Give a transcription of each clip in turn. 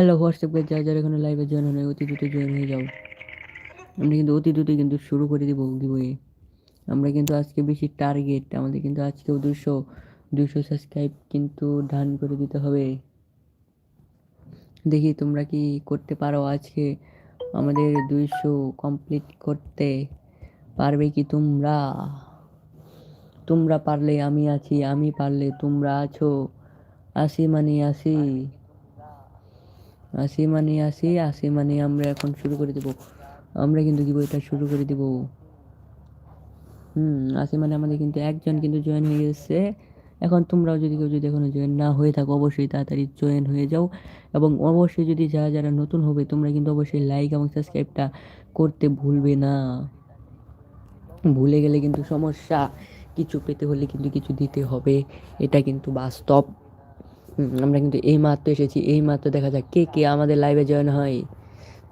Hello WhatsApp guys যারা যারা এখানে লাইভে জয়েন হয় অতি দ্রুত জয়েন হয়ে যাও। আমরা কিন্তু অতি দ্রুত কিন্তু শুরু করে দিব গিবয়ে আমরা কিন্তু আজকে বেশি টার্গেট আমাদের কিন্তু আজকেও দুশো দুশো সাবস্ক্রাইব কিন্তু ডান করে দিতে হবে। দেখি তোমরা কি করতে পারো আজকে আমাদের দুইশো কমপ্লিট করতে। পারবে কি তোমরা? তোমরা পারলে আমি আছি, আমি পারলে তোমরা আছো। আসি মানে আসি। আসি মানে আসি আসি মানে আমরা এখন শুরু করে দেব। আমরা কিন্তু কি বইটা শুরু করে দেব। হুম, আসি মানে আমাদের কিন্তু একজন কিন্তু জয়েন হয়ে গেছে। এখন তোমরাও যদি কেউ যদি এখনও জয়েন না হয়ে থাকো, অবশ্যই তাড়াতাড়ি জয়েন হয়ে যাও। এবং অবশ্যই যদি যারা যারা নতুন হবে, তোমরা কিন্তু অবশ্যই লাইক এবং সাবস্ক্রাইবটা করতে ভুলবে না। ভুলে গেলে কিন্তু সমস্যা। কিছু পেতে হলে কিন্তু কিছু দিতে হবে। এটা কিন্তু বাস্তব। আমরা কিন্তু এই মাত্র এসেছি এই মাত্র দেখা যাক কে কে আমাদের লাইভে জয়েন হয়।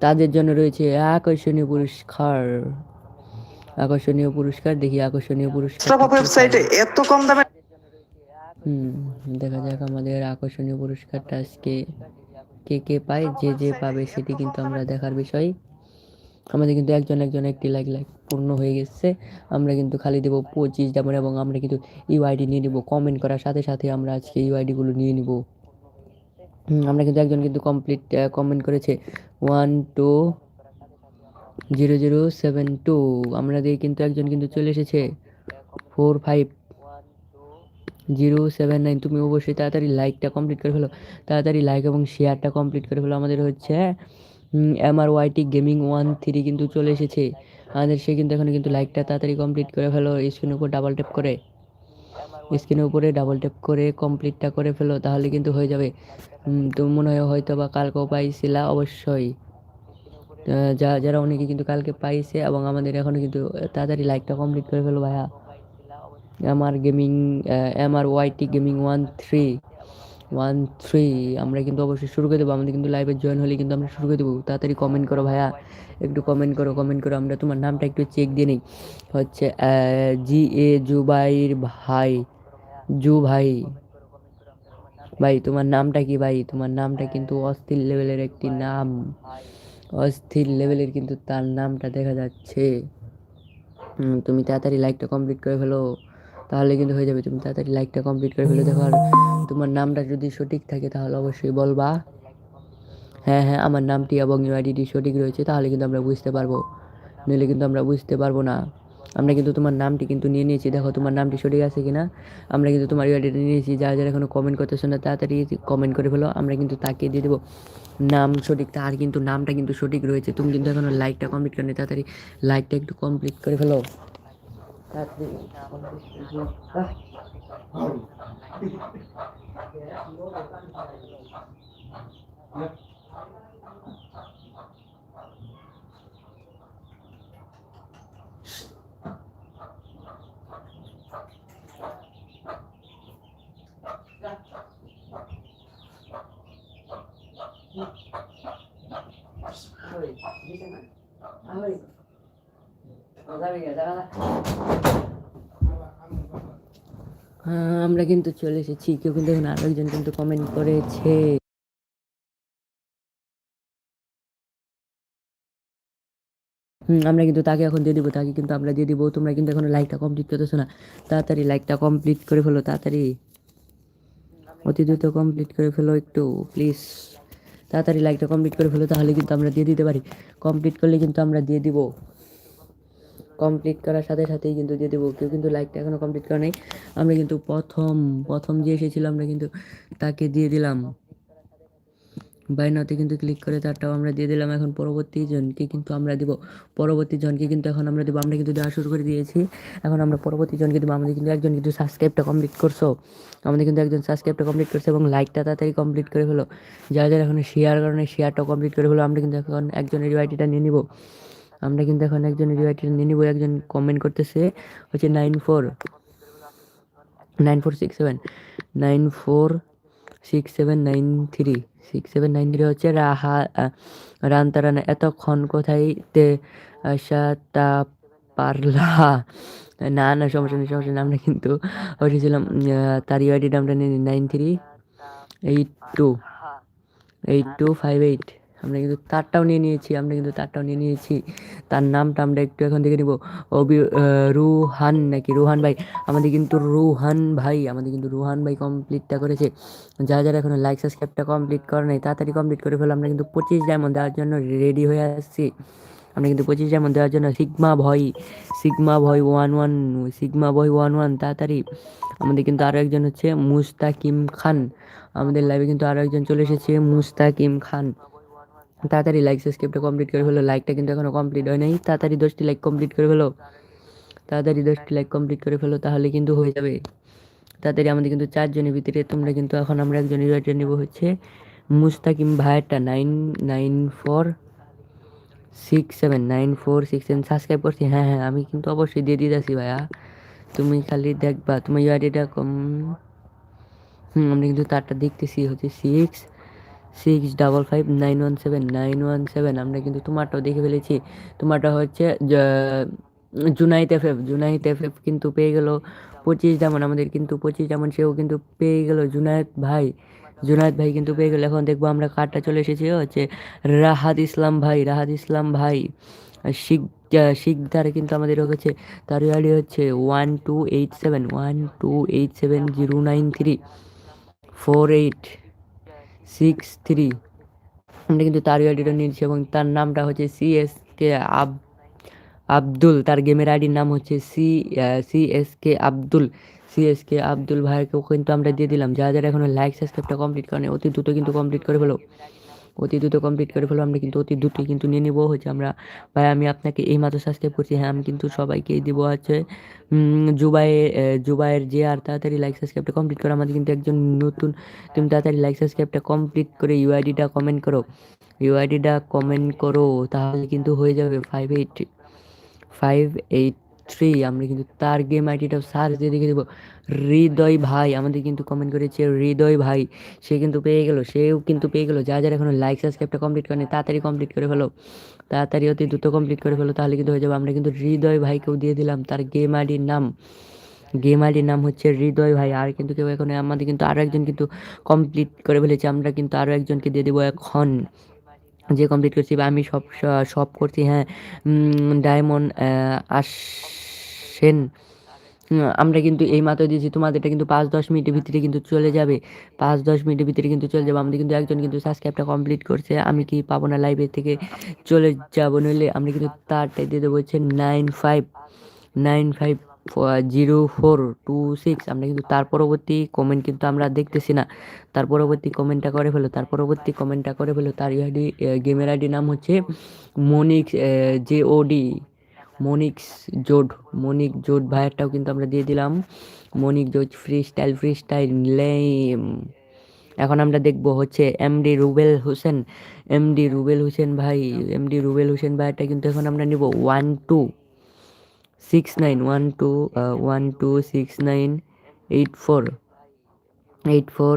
তাদের জন্য রয়েছে আকর্ষণীয় পুরস্কার। আকর্ষণীয় পুরস্কার দেখি আকর্ষণীয় পুরস্কার ওয়েবসাইটে এত কম দামে হুম দেখা যাক আমাদের আকর্ষণীয় পুরস্কারটা আজকে কে কে পায় যে যে পাবে সেটি কিন্তু আমরা দেখার বিষয়। আমাদের কিন্তু একজন একজন একটি লাইক লাইক পূর্ণ হয়ে গেছে। আমরা কিন্তু খালি দেবো পঁচিশ যেমন এবং আমরা কিন্তু ইউআইডি নিয়ে নিব। কমেন্ট করার সাথে সাথে আমরা আজকে ইউআইডিগুলো নিয়ে নিব। আমরা কিন্তু একজন কিন্তু কমপ্লিট কমেন্ট করেছে one two zero zero seven two আমাদের কিন্তু একজন কিন্তু চলে এসেছে four five zero seven nine তুমি অবশ্যই তাড়াতাড়ি লাইকটা কমপ্লিট করে ফেলো। তাড়াতাড়ি লাইক এবং শেয়ারটা কমপ্লিট করে ফেলো। আমাদের হচ্ছে M R YT gaming one three কিন্তু চলে এসেছে। আমাদের সে কিন্তু এখন কিন্তু লাইকটা তাড়াতাড়ি কমপ্লিট করে ফেলো স্ক্রিনের উপর ডাবল ট্যাপ করে। স্ক্রিনের উপরে ডাবল ট্যাপ করে কমপ্লিটটা করে ফেলো, তাহলে কিন্তু হয়ে যাবে। তো মনে হয় হয়তো বা কালকেও পাইছিলা অবশ্যই। যা, যারা অনেকে কিন্তু কালকে পাইছে এবং আমাদের এখনও কিন্তু তাড়াতাড়ি লাইকটা কমপ্লিট করে ফেলো ভাইয়া। আমার gaming M R YT gaming one three one three আমরা কিন্তু অবশ্যই শুরু করে দেবো। আমাদের কিন্তু লাইভে জয়েন হলে কিন্তু আমরা শুরু করে দেবো। তাড়াতাড়ি কমেন্ট করো ভাইয়া। একটু কমেন্ট করো কমেন্ট করো। আমরা তোমার নামটা একটু চেক দিয়ে নিই। হচ্ছে জি এ জুবাইর ভাই। জু ভাই ভাই তোমার নামটা কি ভাই? তোমার নামটা কিন্তু অস্থির লেভেলের একটি নাম। অস্থির লেভেলের কিন্তু তার নামটা দেখা যাচ্ছে। তুমি তাড়াতাড়ি লাইকটা কমপ্লিট করে ফেলো। তাহলে কিন্তু হয়ে যাবে। তুমি তাড়াতাড়ি লাইকটা কমপ্লিট করে ফেলো দেখো। আর তোমার নামটা যদি সঠিক থাকে তাহলে অবশ্যই বলবা। হ্যাঁ হ্যাঁ আমার নামটি এবং ইউআইডিটি সঠিক রয়েছে, তাহলে কিন্তু আমরা বুঝতে পারব। নইলে কিন্তু আমরা বুঝতে পারব না। আমরা কিন্তু তোমার নামটি কিন্তু নিয়ে নিয়েছি। দেখো, তোমার নামটি সঠিক আছে কিনা? আমরা কিন্তু তোমার ইউআইডিটা নিয়ে নিয়েছি। যারা যারা এখনও কমেন্ট করতেছো না, তাড়াতাড়ি কমেন্ট করে ফেলো। আমরা কিন্তু তাকে দিয়ে দেবো। নাম সঠিক, তার কিন্তু নামটা কিন্তু সঠিক রয়েছে। তুমি কিন্তু এখনও লাইকটা কমপ্লিট করনি, তাড়াতাড়ি লাইকটা একটু কমপ্লিট করে ফেলো। তাড়াতাড়ি complete করে ফেলো। আহ! হ্যাঁ, আমরা কিন্তু চলে এসেছি। কেউ কিন্তু এখন আরও একজন কিন্তু কমেন্ট করেছে। আমরা কিন্তু তাকে এখন দিয়ে দিব, তাকে কিন্তু আমরা দিয়ে দিব। তোমরা কিন্তু এখন লাইকটা কমপ্লিট করতেছো না। তাড়াতাড়ি লাইকটা কমপ্লিট করে ফেলো, তাড়াতাড়ি। অতি দ্রুত কমপ্লিট করে ফেলো একটু প্লিজ তাড়াতাড়ি লাইকটা কমপ্লিট করে ফেলো, তাহলে কিন্তু আমরা দিয়ে দিতে পারি। কমপ্লিট করলে কিন্তু আমরা দিয়ে দিব। কমপ্লিট করার সাথে সাথেই কিন্তু দিয়ে দেবো। কেউ কিন্তু লাইকটা এখনও কমপ্লিট করা নেই। আমরা কিন্তু প্রথম প্রথম যে এসেছিল আমরা কিন্তু তাকে দিয়ে দিলাম। বাইনাতে কিন্তু ক্লিক করে তারটাও আমরা দিয়ে দিলাম। এখন পরবর্তী জনকে কিন্তু আমরা দিব। পরবর্তী জনকে কিন্তু এখন আমরা দেবো। আমরা কিন্তু দেওয়া শুরু করে দিয়েছি। এখন আমরা পরবর্তী জনকে দেবো। আমাদের কিন্তু একজন কিন্তু সাবস্ক্রাইবটা কমপ্লিট করছ। আমাদের কিন্তু একজন সাবস্ক্রাইবটা কমপ্লিট করছে এবং লাইকটা তাড়াতাড়ি কমপ্লিট করে ফেলো। যারা যারা এখন শেয়ার কারণে শেয়ারটা কমপ্লিট করে ফেলো। আমরা কিন্তু এখন একজনের ইউআইটিটা নিয়ে নিব। আমরা কিন্তু এখন একজন ইউআইটিটা নিয়ে নিব একজন কমেন্ট করতেছে, হচ্ছে nine four nine four six seven nine four six seven nine three six seven nine three হচ্ছে রাহা রান্তারানা এতক্ষণ কোথায় তে আসাটা পারলা? না না, সমস্যা নেই সমস্যা নেই, আমরা কিন্তু উঠেছিলাম তার ইউআইডিটা নামটা নিয়ে nine three eight two eight two five eight আমরা কিন্তু তারটাও নিয়ে নিয়েছি, আমরা কিন্তু তারটাও নিয়ে নিয়েছি। তার নামটা আমরা একটু এখন দেখে নিব। অবি রুহান নাকি? রুহান ভাই। আমাদের কিন্তু রুহান ভাই, আমাদের কিন্তু রুহান ভাই কমপ্লিটটা করেছে। যারা যারা এখনও লাইক সাবস্ক্রাইবটা কমপ্লিট করে নাই, তাড়াতাড়ি কমপ্লিট করে ফেলো। আমরা কিন্তু পঁচিশ ডায়মন্ড দেওয়ার জন্য রেডি হয়ে আসছি। আমরা কিন্তু পঁচিশ ডায়মন্ড দেওয়ার জন্য sigma boy sigma boy one one sigma boy one one তাড়াতাড়ি। আমাদের কিন্তু আরও একজন হচ্ছে মুস্তাকিম খান। আমাদের লাইভে কিন্তু আরও একজন চলে এসেছে, মুস্তাকিম খান। তাড়াতাড়ি লাইক সাবস্ক্রাইবটা কমপ্লিট করে ফেলো। লাইকটা কিন্তু এখনও কমপ্লিট হয় নাই। তাড়াতাড়ি দশটি লাইক কমপ্লিট করে ফেলো। তাড়াতাড়ি দশটি লাইক কমপ্লিট করে ফেলো, তাহলে কিন্তু হয়ে যাবে। তাড়াতাড়ি আমাদের কিন্তু চারজনের ভিতরে তোমরা কিন্তু এখন আমরা একজন ইনভাইটার নেব হচ্ছে Mustakim ভাইয়েরটা nine nine four six seven nine four six seven subscribe করছি। হ্যাঁ হ্যাঁ আমি কিন্তু অবশ্যই দিয়ে দিতেছি ভাইয়া। তুমি খালি দেখবা তোমার ইউআইডিটা কম হুম, আমরা কিন্তু তারটা দেখতেছি হচ্ছে six six double five nine one seven nine one seven আমরা কিন্তু তোমারটাও দেখে ফেলেছি। তোমারটা হচ্ছে Junaid F F Junaid F F কিন্তু পেয়ে গেল পঁচিশ যেমন, আমাদের কিন্তু পঁচিশ যেমন, সেও কিন্তু পেয়ে গেল জুনায়েদ ভাই। জুনায়েদ ভাই কিন্তু পেয়ে গেল। এখন দেখব আমরা কার্ডটা চলে এসেছি হচ্ছে রাহাত ইসলাম ভাই, রাহাত ইসলাম ভাই। শিখ শিখদারে কিন্তু আমাদের হচ্ছে, তার আইডি হচ্ছে one two eight seven, one two eight seven zero nine three, four eight. Six three. আমরা কিন্তু তার আইডিটা নিয়েছি এবং তার নামটা হচ্ছে সি এস কে আব, আব্দুল। তার গেমের আইডির নাম হচ্ছে C C S K Abdul. C S K Abdul ভাইকেও কিন্তু আমরা দিয়ে দিলাম। যারা যারা এখনও লাইক সাবস্ক্রাইবটা কমপ্লিট করেনি, অতি দ্রুত কিন্তু কমপ্লিট করে ফেলো। অতি দ্রুত কমপ্লিট করে ফেলো আমরা কিন্তু অতি দ্রুতই কিন্তু নিয়ে নিবো। হচ্ছে আমরা, ভাই, আমি আপনাকে এই মাত্র সাবস্ক্রাইব করছি। হ্যাঁ আমি কিন্তু সবাইকেই দিব আছে জুবাই জুবাইয়ের যে আর তাড়াতাড়ি লাইক সাবস্ক্রাইবটা কমপ্লিট করো, আমাদের কিন্তু একজন নতুন, তুমি তাড়াতাড়ি লাইক সাবস্ক্রাইবটা কমপ্লিট করে ইউআইডিটা কমেন্ট করো। ইউআইডিটা কমেন্ট করো, তাহলে কিন্তু হয়ে যাবে five eight five eight three আমরা কিন্তু তার গেম আইডিটাও সার্চ দিয়ে দেখে দেবো। হৃদয় ভাই, আমাদের কিন্তু কমেন্ট করেছে, হৃদয় ভাই, সে কিন্তু পেয়ে গেল, সেও কিন্তু পেয়ে গেল। যা যারা এখনও লাইক সাবস্ক্রাইবটা কমপ্লিট করেনি, তাড়াতাড়ি কমপ্লিট করে ফেলো। তাড়াতাড়ি অতি দ্রুত কমপ্লিট করে ফেলো, তাহলে কিন্তু হয়ে যাবে। আমরা কিন্তু হৃদয় ভাইকেও দিয়ে দিলাম তার গেম আইডির নাম। গেম আইডির নাম হচ্ছে হৃদয় ভাই। আর কিন্তু কেউ এখন আমাদের কিন্তু আরও একজন কিন্তু কমপ্লিট করে ফেলেছে। আমরা কিন্তু আরও একজনকে দিয়ে দেবো এখন। যে কমপ্লিট করছি বা আমি সব সব করছি হ্যাঁ ডায়মন্ড আসেন। আমরা কিন্তু এই মাত্র দিয়েছি তোমাদেরটা কিন্তু পাঁচ, দশ মিনিটের ভিতরে কিন্তু চলে যাবে। পাঁচ, দশ মিনিটের ভিতরে কিন্তু চলে যাবে। আমাদের কিন্তু একজন কিন্তু সাবস্ক্রাইবটা কমপ্লিট করছে, আমি কি পাবো না লাইভে থেকে চলে যাব? নইলে আমরা কিন্তু তারটাই দিয়ে দেবো হচ্ছে nine five nine five zero four two six, আমরা কিন্তু তার পরবর্তী কমেন্ট কিন্তু আমরা দেখতেছি না। তার পরবর্তী কমেন্টটা করে ফেলো, তার পরবর্তী কমেন্টটা করে ফেলো, তার আইডি গেমের আইডি নাম হচ্ছে মনিক্স জে ওডি মনিক্স জোড মনিক জোড ভাইয়েরটাও কিন্তু আমরা দিয়ে দিলাম। মনিক জোড ফ্রি স্টাইল ফ্রি স্টাইল লেম এখন আমরা দেখব হচ্ছে এমডি রুবেল হোসেন এমডি রুবেল হোসেন ভাই এমডি রুবেল হোসেন ভাইয়েরটা কিন্তু এখন আমরা নিব one two six nine one two one two six nine eight four eight four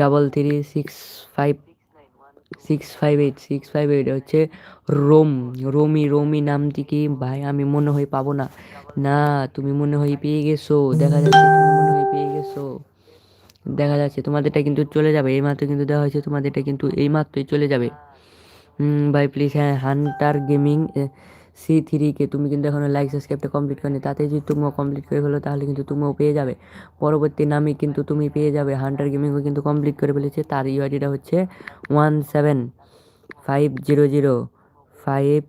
double three six five six five eight six five eight হচ্ছে রোম, রোমি রোমি নামটি কি? ভাই, আমি মনে হয় পাবো না। না, তুমি মনে হয় পেয়ে গেছো। দেখা যাচ্ছে তুমি মনে হয় পেয়ে গেছো। দেখা যাচ্ছে তোমাদেরটা কিন্তু চলে যাবে। এই মাত্র কিন্তু দেওয়া হয়েছে তোমাদেরটা কিন্তু এই মাত্রই চলে যাবে। ভাই প্লিজ হ্যাঁ হান্টার গেমিং সি থ্রিকে তুমি কিন্তু এখনও লাইক সাবস্ক্রাইবটা কমপ্লিট করনি। তাতে যদি তুমিও কমপ্লিট করে ফেলো, তাহলে কিন্তু তুমিও পেয়ে যাবে। পরবর্তী নামে কিন্তু তুমি পেয়ে যাবে। হান্টার গেমিংও কিন্তু কমপ্লিট করে ফেলেছে। তার ইউআইডিটা হচ্ছে one seven five zero zero five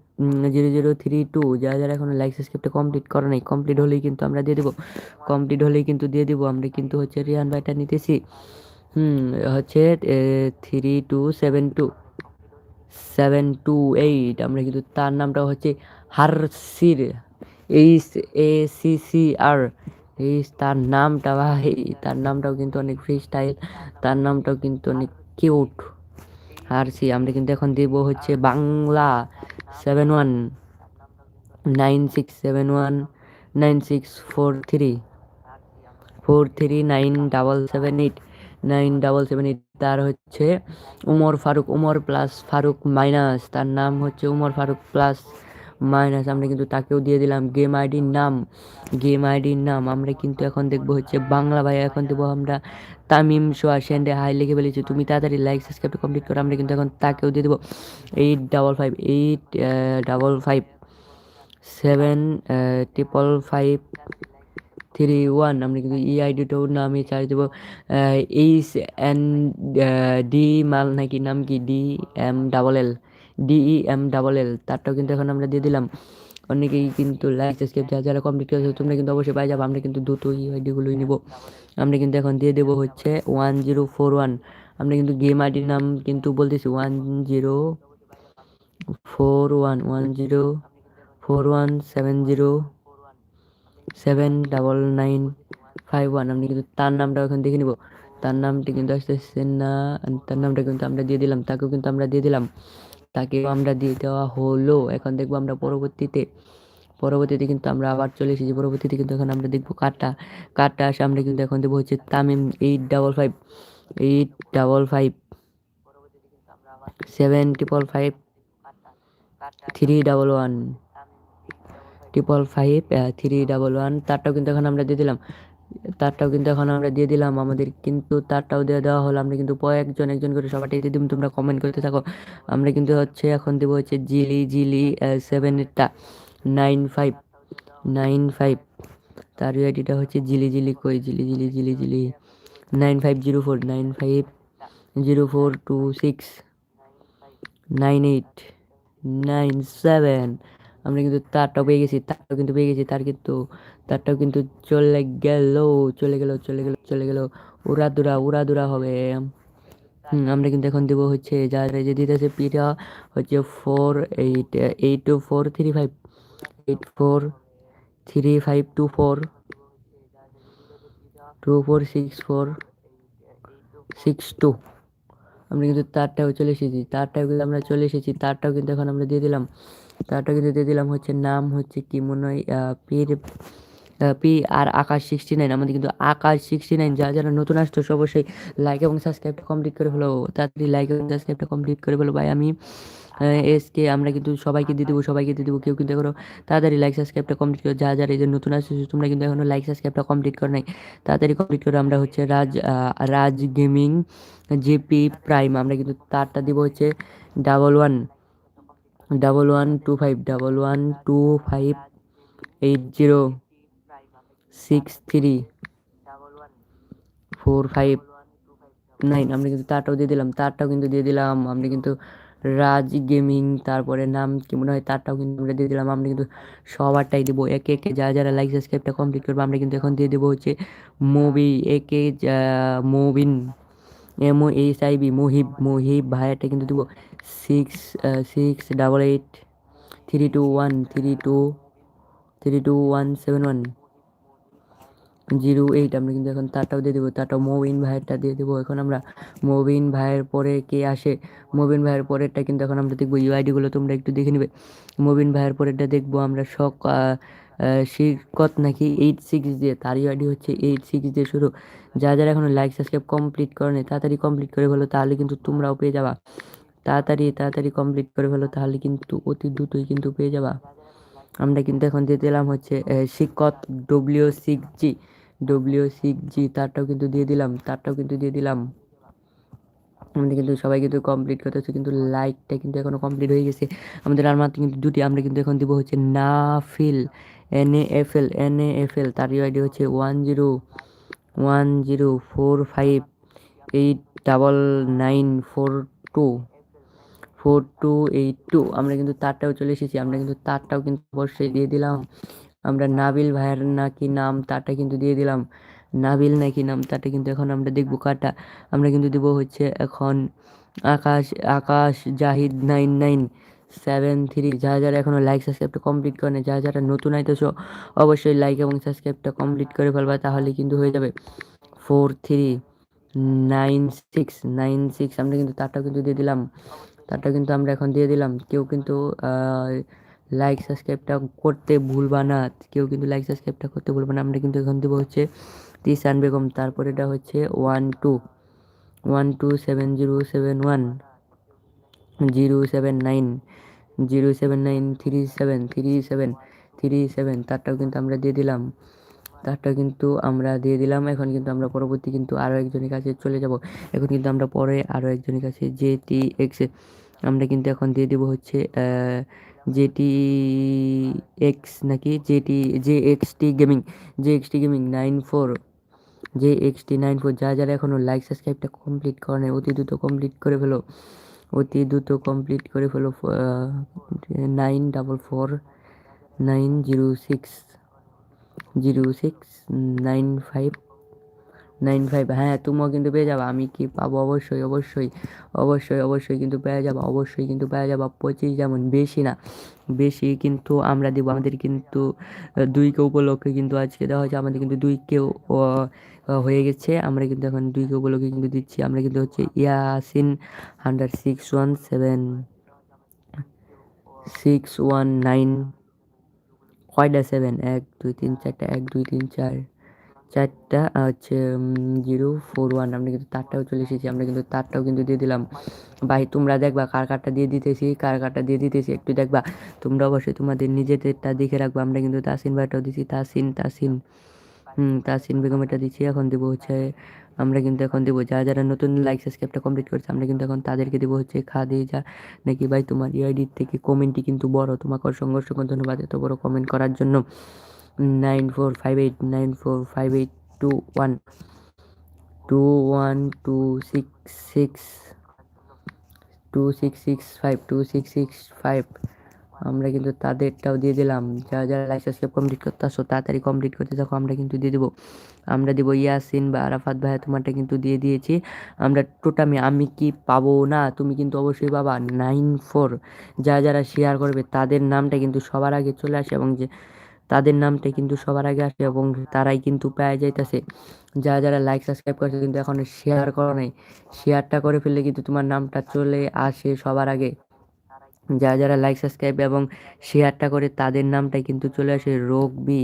zero zero three two যারা যারা এখনও লাইক সাবস্ক্রাইবটা কমপ্লিট করে নাই কমপ্লিট হলেই কিন্তু আমরা দিয়ে দেবো। কমপ্লিট হলেই কিন্তু দিয়ে দেবো। আমরা কিন্তু হচ্ছে রিয়ান ভাইটা নিতেছি। হুম, হচ্ছে three two seven two seven two eight আমরা কিন্তু তার নামটা হচ্ছে হারসির H A C C R এই তার নামটা ভাই, তার নামটাও কিন্তু অনেক ফ্রি স্টাইল তার নামটাও কিন্তু অনেক কিউট হারসি, আমরা কিন্তু এখন দেব হচ্ছে Bangla seven one nine six seven one nine six four three four three nine double seven eight nine double seven eight তার হচ্ছে উমর ফারুক, উমর প্লাস ফারুক মাইনাস তার নাম হচ্ছে উমর ফারুক প্লাস মাইনাস আমরা কিন্তু তাকেও দিয়ে দিলাম গেম আইডির নাম। গেম আইডির নাম আমরা কিন্তু এখন দেখব হচ্ছে বাংলা ভাই এখন দেবো আমরা তামিম, সোয়া, সেন্ডে, হাই লিখে ফেলেছি। তুমি তাড়াতাড়ি লাইক সাবস্ক্রাইব কমপ্লিট করো, আমরা কিন্তু এখন তাকেও দিয়ে দেবো। Eight double five eight double five seven triple five three one আমরা কিন্তু এই আইডিটাও নামে চার্জ দেবো। এইচ এন ডি মাল নাকি নাম কি? D M double L D M double L তারটাও কিন্তু এখন আমরা দিয়ে দিলাম। অনেকেই কিন্তু লাইক সাবস্ক্রাইব যারা যারা কমপ্লিট করেছে, তোমরা কিন্তু অবশ্যই পাই যাবে। আমরা কিন্তু দ্রুত এই আইডিগুলোই নিব। আমরা কিন্তু এখন দিয়ে দেবো হচ্ছে ওয়ান জিরো ফোর ওয়ান আমরা কিন্তু গেম আইডির নাম কিন্তু বলতেছি one zero four one one zero four one seven zero seven double nine five one আপনি কিন্তু তার নামটা এখন দেখে নিব। তার নামটি কিন্তু আসতেছে না, তার নামটা কিন্তু আমরা দিয়ে দিলাম, তাকেও কিন্তু আমরা দিয়ে দিলাম। তাকেও আমরা দিয়ে দেওয়া হলো। এখন দেখব আমরা পরবর্তীতে পরবর্তীতে কিন্তু আমরা আবার চলে এসেছি। পরবর্তীতে কিন্তু এখন আমরা দেখব কার্ডটা কার্ডটা আসে। আমরা কিন্তু এখন দেবো হচ্ছে Tamim eight double five eight double five seven triple five three double one triple five three double one তারটাও কিন্তু এখন আমরা দিয়ে দিলাম। তারটাও কিন্তু এখন আমরা দিয়ে দিলাম, আমাদের কিন্তু তারটাও দিয়ে দেওয়া হলো। আমরা কিন্তু একজন একজন করে সবাইটাই দিয়ে দিম তোমরা কমেন্ট করতে থাকো। আমরা কিন্তু হচ্ছে এখন দেবো হচ্ছে জিলি জিলি সেভেনেরটা নাইন ফাইভ নাইন ফাইভ তার আইডিটা হচ্ছে জিলি জিলি কই? জিলি জিলি জিলি জিলি। Nine five zero four nine five zero four two six nine eight nine seven আমরা কিন্তু তারটাও পেয়ে গেছি, তারটাও কিন্তু পেয়ে গেছি, তার কিন্তু, তারটাও কিন্তু চলে গেল চলে গেল চলে গেল চলে গেল। উড়াদুরা উড়াদুরা হবে। হুম, আমরা কিন্তু এখন দেবো হচ্ছে যা যা যে দিতেছে পিটা হচ্ছে four eight eight two four three five eight four three five two four two four six four six two আমরা কিন্তু তারটাও চলে এসেছি, তারটাও কিন্তু আমরা চলে এসেছি, তারটাও কিন্তু এখন আমরা দিয়ে দিলাম। তারটা কিন্তু দিয়ে দিলাম হচ্ছে নাম হচ্ছে কি মনে হয় পীর P R Akash sixty nine আমাদের কিন্তু আকাশ সিক্সটি নাইন যারা যারা নতুন আসতো অবশ্যই লাইক এবং সাবস্ক্রাইবটা কমপ্লিট করে হলো তাড়াতাড়ি লাইক এবং সাবস্ক্রাইবটা কমপ্লিট করে ফেলো ভাই। আমি এসকে আমরা কিন্তু সবাইকে দিয়ে দেবো, সবাইকে দিয়ে দেবো, কেউ কিন্তু এখনও তাড়াতাড়ি লাইক সাবস্ক্রাইবটা কমপ্লিট করো যা যারা এই যে নতুন আসছে তোমরা কিন্তু এখনও লাইক সাবস্ক্রাইবটা কমপ্লিট করো নাই। তাড়াতাড়ি কমপ্লিট করে আমরা হচ্ছে Raj Raj gaming GP prime আমরা কিন্তু তারটা দিব হচ্ছে double one double one two five double one two five eight zero six three four five nine আমরা কিন্তু তারটাও দিয়ে দিলাম, তারটাও কিন্তু দিয়ে দিলাম, আমরা কিন্তু রাজ গেমিং, তারপরে নাম কি মনে হয়, তারটাও কিন্তু আমরা দিয়ে দিলাম, আমরা কিন্তু সবারটাই দেবো। একে একে যারা যারা লাইক সাবস্ক্রাইবটা কমপ্লিট করব, আমরা কিন্তু এখন দিয়ে দেবো হচ্ছে মুভি একে মুভিন M O H I B Muhib Muhib ভাইয়াটা কিন্তু দিব six six double eight three two one three two three two one seven one zero eight আমরা কিন্তু এখন তারটাও দিয়ে দেবো তারটাও মোবিন ভাইয়েরটা দিয়ে দেবো। এখন আমরা মোবিন ভাইয়ের পরে কে আসে? মোবিন ভাইয়ের পরেরটা কিন্তু এখন আমরা দেখব ইউআইডিগুলো তোমরা একটু দেখে নেবে। মোবিন ভাইয়ের পরেরটা দেখব আমরা শখ শিরকত নাকি এইট সিক্স দিয়ে তার ইউআইডি হচ্ছে এইট সিক্স দিয়ে শুরু। যা যারা এখনও লাইক সাবস্ক্রাইব কমপ্লিট করে নেই তাড়াতাড়ি কমপ্লিট করে ফেলো, তাহলে কিন্তু তোমরাও পেয়ে যাবা। তাড়াতাড়ি তাড়াতাড়ি কমপ্লিট করে ফেলো, তাহলে কিন্তু অতি দ্রুতই কিন্তু পেয়ে যাবা। আমরা কিন্তু এখন দিয়ে দিলাম হচ্ছে শিক্ষক W six G W six G তারটাও কিন্তু দিয়ে দিলাম, তারটাও কিন্তু দিয়ে দিলাম। আমাদের কিন্তু সবাই কিন্তু কমপ্লিট করতে হচ্ছে কিন্তু লাইকটা কিন্তু এখনও কমপ্লিট হয়ে গেছে। আমাদের আর মাত্র কিন্তু দুটি, আমরা কিন্তু এখন দিব হচ্ছে Nafil. N A F L N A F L তার ইউআইডি হচ্ছে one zero one zero four five eight double nine four two four two eight two আমরা কিন্তু তারটাও চলে এসেছি, আমরা কিন্তু তারটাও কিন্তু অবশ্যই দিয়ে দিলাম। আমরা নাবিল ভাইয়ের নাকি নাম, তারটা কিন্তু দিয়ে দিলাম। নাবিল নাকি নাম, তারটা কিন্তু এখন আমরা দেখব কারটা। আমরা কিন্তু দেবো হচ্ছে এখন Akash Akash Zahid nine nine. Seven three যারা যারা এখনও লাইক সাবস্ক্রাইবটা কমপ্লিট করে না যারা যারা নতুন আইতেছো, অবশ্যই লাইক এবং সাবস্ক্রাইবটা কমপ্লিট করে ফেলবা, তাহলে কিন্তু হয়ে যাবে four three nine six nine six আমরা কিন্তু তারটাও কিন্তু দিয়ে দিলাম। তারটা কিন্তু আমরা এখন দিয়ে দিলাম। কেউ কিন্তু লাইক সাবস্ক্রাইবটা করতে ভুলবা না। কেউ কিন্তু লাইক সাবস্ক্রাইবটা করতে ভুলবা না। আমরা কিন্তু এখন দেবো হচ্ছে তিসান বেগম। তারপর এটা হচ্ছে one two one two seven zero seven one zero seven nine, zero seven nine three seven three seven three seven, তারটাও কিন্তু আমরা দিয়ে দিলাম। তারটা কিন্তু আমরা দিয়ে দিলাম। এখন কিন্তু আমরা পরবর্তী কিন্তু আরও একজনের কাছে চলে যাব। এখন কিন্তু আমরা পরে আরও একজনের কাছে জে টি এক্স, আমরা কিন্তু এখন দিয়ে দেবো হচ্ছে জেটি এক্স নাকি? JT J X T gaming, J X T gaming nine four, J X T nine four. যা যারা এখনও লাইক, সাবস্ক্রাইবটা কমপ্লিট করে নেয় অতি দ্রুত কমপ্লিট করে ফেলো। অতি দ্রুত কমপ্লিট করে ফেলো nine double four nine zero six zero six nine five nine five হ্যাঁ তুমিও কিন্তু পেয়ে যাবে। আমি কি পাবো? অবশ্যই অবশ্যই অবশ্যই অবশ্যই কিন্তু পেয়ে যাব অবশ্যই কিন্তু পেয়ে যাব। পঁচিশ যেমন বেশি না বেশি কিন্তু আমরা দিব। আমাদের কিন্তু আহ, দুইকে উপলক্ষে কিন্তু আজকে দেওয়া হয়েছে। আমাদের কিন্তু দুই কেউ হয়ে গেছে। আমরা কিন্তু এখন দুই কে উপলক্ষে কিন্তু দিচ্ছি। আমরা কিন্তু হচ্ছে Yasin hundred six one seven six one nine কয়টা সেভেন এক দুই তিন চারটা। এক দুই তিন চার। চারটা হচ্ছে জিরো ফোর ওয়ান আমরা কিন্তু তারটাও চলে এসেছি, আমরা কিন্তু তারটাও কিন্তু দিয়ে দিলাম। ভাই, তোমরা দেখবা কার কারটা দিয়ে দিতেছি, কার কারটা দিয়ে দিতেছি, একটু দেখবা। তোমরা অবশ্যই তোমাদের নিজেদেরটা দেখে রাখবা, আমরা কিন্তু তাসিন ভাইটাও দিচ্ছি তাসিন তাসিন তাসিন বেগমেরটা দিচ্ছি এখন দেবো হচ্ছে, আমরা কিন্তু এখন দেবো, যারা যারা নতুন লাইক সাবস্ক্রাইবটা কমপ্লিট করছে, আমরা কিন্তু এখন তাদেরকে দেবো হচ্ছে খাদি যা, নাকি ভাই তোমার ইআইডি থেকে কমেন্টই কিন্তু বড়, তোমাকে অসংখ্য ধন্যবাদ এত বড় কমেন্ট করার জন্য। Nine four five eight nine four five eight two one two one two six six two six six five two six six five আমরা কিন্তু তাদেরটাও দিয়ে দিলাম। যারা যারা লাইসেন্সকে কমপ্লিট করতে আসো, তাড়াতাড়ি কমপ্লিট করতে থাকো আমরা কিন্তু দিয়ে দেবো। আমরা দেবো ইয়াসিন বা আরাফাত ভাইয়া, তোমারটা কিন্তু দিয়ে দিয়েছি। আমরা টোটামি আমি কি পাবো না? তুমি কিন্তু অবশ্যই পাবা। নাইন ফোর যারা যারা শেয়ার করবে, তাদের নামটা কিন্তু সবার আগে চলে আসে এবং যে তাদের নামটা কিন্তু সবার আগে আসে এবং তারাই কিন্তু পেয়ে যাইতেছে। যারা যারা লাইক সাবস্ক্রাইব করছে কিন্তু এখন শেয়ার করো নাই শেয়ারটা করে ফেললে কিন্তু তোমার নামটা চলে আসে সবার আগে। যারা যারা লাইক সাবস্ক্রাইব এবং শেয়ারটা করে তাদের নামটাই কিন্তু চলে আসে রোগবি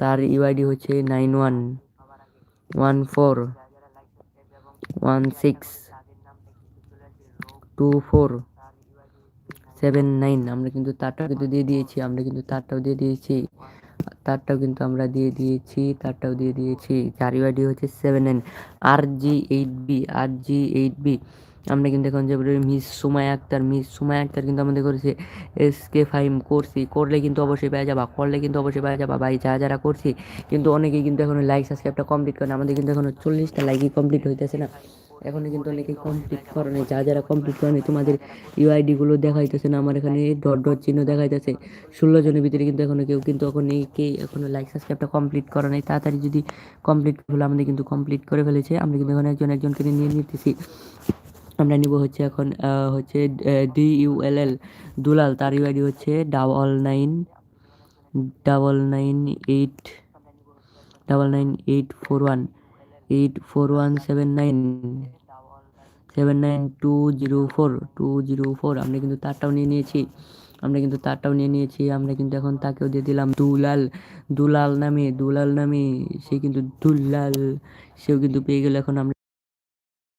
তার ইউআইডি হচ্ছে nine one one four one six two four seven nine, আমরা কিন্তু তারটাও কিন্তু দিয়ে দিয়েছি, আমরা কিন্তু তারটাও দিয়ে দিয়েছি। তারটাও কিন্তু আমরা দিয়ে দিয়েছি, তারটাও দিয়ে দিয়েছি। চার ইউআইডি হচ্ছে seven nine R G eight B R G eight B. আমরা কিন্তু এখন যে মিস সুমায় আক্তার, মিস সুমায় আক্তার কিন্তু আমাদের করেছে এস কে ফাইম করছি। করলে কিন্তু অবশ্যই পেয়ে যাবা, করলে কিন্তু অবশ্যই পেয়ে যাবা। ভাই যারা যারা করছি, কিন্তু অনেকেই কিন্তু এখন লাইক সাবস্ক্রাইবটা কমপ্লিট করে না। আমাদের কিন্তু এখন চল্লিশটা লাইকই কমপ্লিট হইতেছে না। এখনও কিন্তু অনেকে কমপ্লিট করে যা যারা কমপ্লিট করে তোমাদের ইউআইডি গুলো দেখাইতেছে না, আমার এখানে ডট ডট চিহ্ন দেখাইতেছে। ষোলো জনের ভিতরে কিন্তু এখনও কেউ কিন্তু এখন কে এখনও লাইক সাবস্ক্রাইবটা কমপ্লিট করে নাই। তাড়াতাড়ি যদি কমপ্লিট হলো আমাদের কিন্তু কমপ্লিট করে ফেলেছে। আমরা কিন্তু এখন একজন একজনকে নিয়ে নিতেছি। আমরা নিব হচ্ছে এখন হচ্ছে ডি এল এল দুলাল। তার ইউআইডি হচ্ছে double nine double nine eight double nine eight four one eight four one seven nine seven nine two zero four two zero four আমরা কিন্তু তারটাও নিয়ে নিয়েছি। আমরা কিন্তু তারটাও নিয়ে নিয়েছি। আমরা কিন্তু এখন তাকেও দিয়ে দিলাম দুলাল। দুলাল নামে দুলাল নামে সে কিন্তু দুলাল। সেও কিন্তু পেয়ে গেল এখন আমরা।